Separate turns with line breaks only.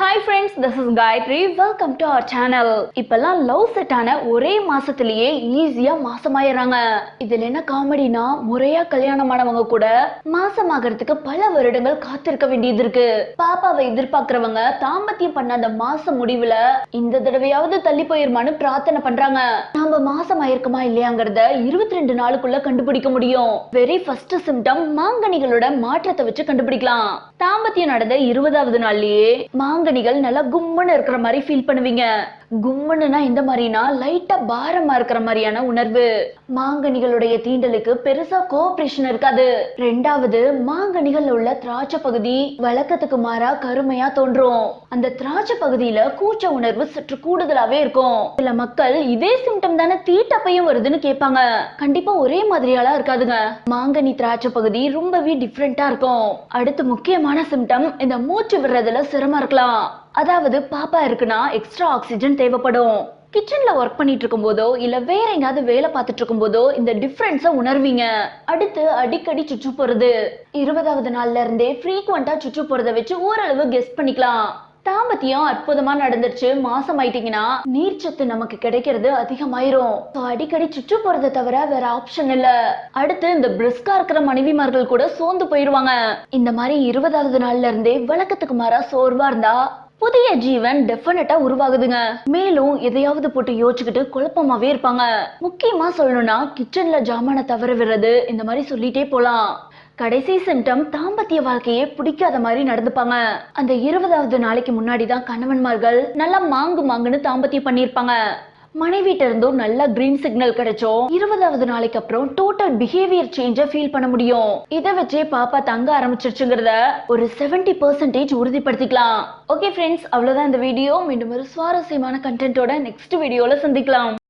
Hi friends this is Gayathri welcome to our channel இப்பெல்லாம் love set ஆன ஒரே மாசத்திலேயே ஈஸியா மாசமாயிடுறாங்க. இதுல என்ன காமெடினா முறையா கல்யாணம் ஆனவங்க கூட மாசமாகறதுக்கு பல வருடங்கள் காத்திருக்க வேண்டியது இருக்கு. பாப்பாவை எதிர்பார்க்கறவங்க தாம்பத்தியம் பண்ண அந்த மாச முடிவுல இந்த தடவையாவது தள்ளி போயிருமான்னு பிரார்த்தனை பண்றாங்க. நாம மாசம் ஆயிருக்குமா இல்லையாங்கிறத இருபத்தி ரெண்டு நாளுக்குள்ள கண்டுபிடிக்க முடியும். வெரி ஃபர்ஸ்ட் சிம்டம் மாங்கனிகளோட மாற்றத்தை வச்சு கண்டுபிடிக்கலாம். தாம்பத்தியம் நடந்த இருபதாவது நாள்லயே மாங்கனிகள் நல்லா கும்முன்னு இருக்கிற மாதிரி ஃபீல் பண்ணுவீங்க. கும்முன்னுனா இந்த மாதிரினா லைட்டா பாரமா இருக்கிற மாதிரியான உணர்வு. மாங்கனிகளுடைய தீண்டலுக்கு பெருசா கோஆபரேஷன் இருக்காது ரெண்டாவது மாங்கனிகள் உள்ள திராட்சை பகுதி வழக்கத்துக்கு மாறா கருமையா தோன்றும். அந்த திராட்சை பகுதியில கூச்ச உணர்வு சற்று கூடுதலாவே இருக்கும். சில மக்கள் இதே சிம்டம் தானே தீட்டப்பையும் வருதுன்னு கேட்பாங்க. கண்டிப்பா ஒரே மாதிரியாலாம் இருக்காதுங்க. மாங்கனி திராட்சை பகுதி ரொம்பவே டிஃப்ரெண்டா இருக்கும். அடுத்து முக்கியமான சிம்டம் இந்த மூச்சு விடுறதுல சிரமம் இருக்கலாம். அதாவது பாப்பா இருக்குன்னா எக்ஸ்ட்ரா ஆக்சிஜன் தேவைப்படும். கிச்சன்ல ஒர்க் பண்ணிட்டு இருக்கும் போதோ இல்ல வேற எங்கயாவது வேலை பார்த்துட்டு இருக்கும் போதோ இந்த டிஃபரன்ஸ உணர்வீங்க. அடுத்து அடிக்கடி சுற்று போறது. இருபதாவது நாள்ல இருந்தே ஃப்ரீக்வெண்டா சுற்று போறதை வச்சு ஓரளவு கெஸ்ட் பண்ணிக்கலாம். தாம்பத்தியம் அற்புதமா நடந்துருச்சு. மாசம் ஆயிட்டீங்கன்னா நீர்ச்சத்து நமக்கு கிடைக்கிறது அதிகமாயிரும். அடிக்கடி சுற்று போறதை தவிர வேற ஆப்ஷன் இல்ல. அடுத்து இந்த பிரிஸ்கா இருக்கிற மனைவிமார்கள் கூட சோர்ந்து போயிருவாங்க. இந்த மாதிரி இருபதாவது நாள்ல இருந்தே வழக்கத்துக்கு மாறா சோர்வா இருந்தா புதிய ஜீவன் டெஃபினட்டா உருவாகுதுங்க. மேலும் எதையாவது போட்டு யோசிச்சுக்கிட்டு குழப்பமாவே இருப்பாங்க. முக்கியமா சொல்லணும்னா கிச்சன்ல ஜாமான தவற விடுறது இந்த மாதிரி சொல்லிட்டே போலாம். கடைசி சிம்டம் தாம்பத்திய வாழ்க்கையே பிடிக்காத மாதிரி நடந்துப்பாங்க. அந்த இருபதாவது நாளைக்கு முன்னாடி தான் கணவன்மார்கள் நல்லா மாங்கு மாங்குன்னு தாம்பத்தியம் பண்ணியிருப்பாங்க. மனைவிட்ட இருந்தும் நல்ல கிரீன் சிக்னல் கிடைச்சோம். இருபதாவது நாளைக்கு அப்புறம் டோட்டல் பிஹேவியர் சேஞ்ச ஃபீல் பண்ண முடியும். இதை வச்சே பாப்பா தங்க ஆரம்பிச்சிருச்சுங்கிறத ஒரு 70% பர்சன்டேஜ் உறுதிப்படுத்திக்கலாம். ஓகே ஃப்ரெண்ட்ஸ் அவ்வளவுதான் இந்த வீடியோ மீண்டும் ஒரு சுவாரஸ்யமான கண்டென்ட்டோட நெக்ஸ்ட் வீடியோவில் சந்திக்கலாம்.